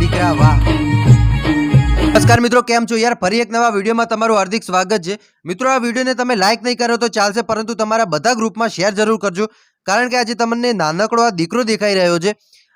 દીકરા વાહ. નમસ્કાર મિત્રો, કેમ છો યાર? ફરી એક નવા વિડીયોમાં તમારું હાર્દિક સ્વાગત છે. મિત્રો, આ વિડીયોને તમે લાઇક નહીં કરો તો ચાલશે, પરંતુ તમારા બધા ગ્રુપમાં શેર જરૂર કરજો. કારણ કે આજે તમને નાનકડો આ દીકરો દેખાઈ રહ્યો છે.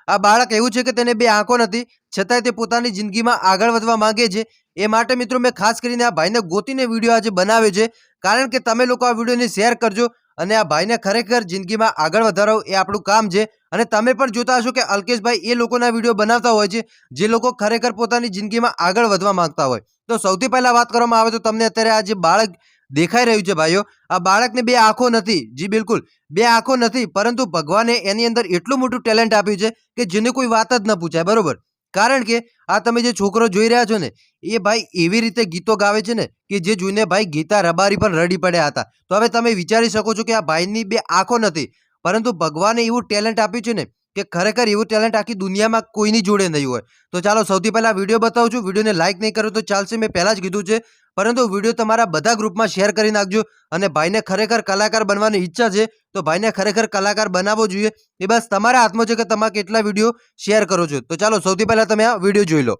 આ બાળક એવું છે કે તેને બે આંખો નથી, છતાંય તે પોતાની જિંદગીમાં આગળ વધવા માંગે છે. એ માટે મિત્રો, મેં ખાસ કરીને આ ભાઈને ગોતીને વીડિયો આજે બનાવ્યો છે. કારણ કે તમે લોકો આ વિડીયોને શેર કરજો. અને આ ભાઈને ખરેખર જિંદગીમાં આગળ વધારો એ આપણું કામ છે. અને તમે પણ જોતા હશો કે અલ્કેશભાઈ એ લોકોના વીડિયો બનાવતા હોય છે, જે લોકો ખરેખર પોતાની જિંદગીમાં આગળ વધવા માંગતા હોય. તો સૌથી પહેલાં વાત કરવામાં આવે તો તમને અત્યારે આ જે બાળક દેખાઈ રહ્યું છે ભાઈઓ, આ બાળકને બે આંખો નથી. જી બિલકુલ, બે આંખો નથી, પરંતુ ભગવાને એની અંદર એટલું મોટું ટેલેન્ટ આપ્યું છે કે જેને કોઈ વાત જ ન પૂછાય. બરોબર? કારણ કે આ તમે જે છોકરો જોઈ રહ્યા છો ને, એ ભાઈ એવી રીતે ગીતો ગાવે છે ને કે જે જોઈને ભાઈ ગીતા રબારી પણ રડી પડ્યા હતા. તો હવે તમે વિચારી શકો છો કે આ ભાઈની બે આંખો નથી, પરંતુ ભગવાને એવું ટેલેન્ટ આપ્યું છે ને કે ખરેખર એવું ટેલેન્ટ આખી દુનિયામાં કોઈની જોડે નહીં હોય. તો ચાલો સૌથી પહેલા વીડિયો બતાવું છું. વિડીયોને લાઇક નહીં કરો તો ચાલશે. મેં પહેલાં જ કીધું છે પરંતુ વીડિયો તમારા બધા ગ્રુપમાં શેર કરી નાખજો અને ભાઈને ખરેખર કલાકાર બનવાની ઈચ્છા છે, તો ભાઈને ખરેખર કલાકાર બનાવવો જોઈએ. એ બસ તમારા હાથમાં છે કે તમે કેટલા વીડિયો શેર કરો છો. તો ચાલો સૌથી પહેલા તમે આ વીડિયો જોઈ લો.